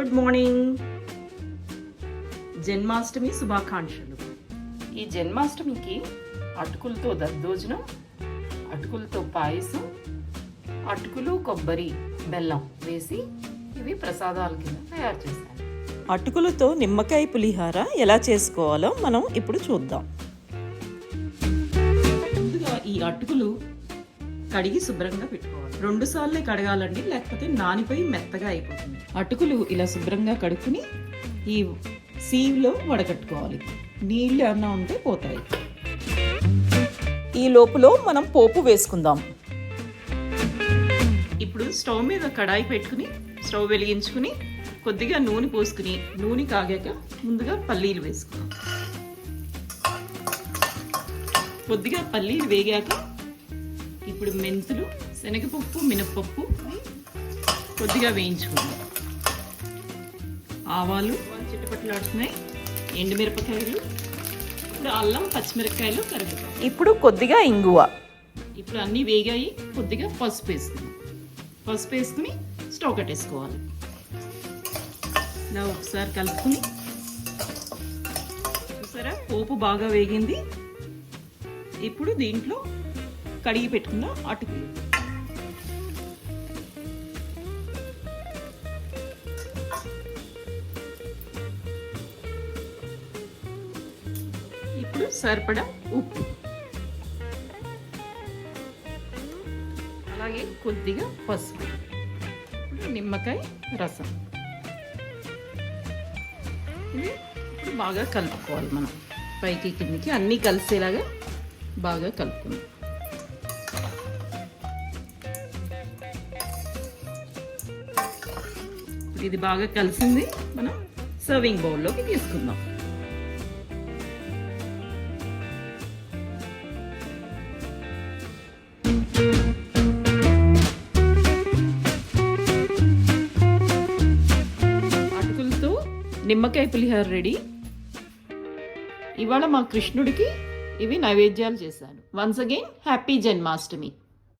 Good morning. Janmashtami శుభాకాంక్షలు. ఈ జన్మాష్టమికి అటుకులతో దద్దోజనం అటుకులతో పాయసం అటుకులు కొబ్బరి బెల్లం వేసి ఇవి ప్రసాదాల కింద తయారు చేస్తాం అటుకులతో నిమ్మకాయ పులిహార ఎలా చేసుకోవాలో మనం ఇప్పుడు చూద్దాం. ముందుగా ఈ అటుకులు కడిగి శుభ్రంగా పెట్టుకోవాలి. రెండు సార్లే కడగాలండి లేకపోతే నానిపోయి మెత్తగా అయిపోతుంది. అటుకులు ఇలా శుభ్రంగా కడుక్కుని ఈ సీవ్లో వడగట్టుకోవాలి. నీళ్ళు ఏమన్నా ఉంటే పోతాయి. ఈ లోపులో మనం పోపు వేసుకుందాం. ఇప్పుడు స్టవ్ మీద కడాయి పెట్టుకుని స్టవ్ వెలిగించుకుని కొద్దిగా నూనె పోసుకుని నూనె కాగాక ముందుగా పల్లీలు వేసుకుందాం. కొద్దిగా పల్లీలు వేగాక ఇప్పుడు మెంతులు శనగపప్పు మినప్పప్పు కొద్దిగా వేయించుకుందాం. ఆవాలు చిట్టపట్లాడుతున్నాయి ఎండుమిరపకాయలు ఇప్పుడు అల్లం పచ్చిమిరపకాయలు కరివేపాకు ఇప్పుడు కొద్దిగా ఇంగువ. ఇప్పుడు అన్నీ వేగాయి కొద్దిగా పసుపు వేసుకుందాం. పసుపు వేసుకుని స్టవ్ కట్టేసుకోవాలి. ఇలా ఒకసారి కలుపుకుని చూసారా? పోపు బాగా వేగింది. ఇప్పుడు దీంట్లో కడిగి పెట్టుకున్న అటుకులు ఇప్పుడు సరిపడా ఉప్పు. అలాగే కొద్దిగా పసుపు. నిమ్మకాయ రసం. ఇది ఇప్పుడు బాగా కలుపుకోవాలి మనం. పైకి కిందికి అన్నీ కలిసేలాగా బాగా కలుపుకుందాం. ఇది బాగా కలిసింది. మనం సర్వింగ్ బౌల్లోకి తీసుకుందాం. అటుకులతో నిమ్మకాయ పులిహోర రెడీ. ఇవాళ మా కృష్ణుడికి ఇవి నైవేద్యాలు చేశాను. Once again happy Janmashtami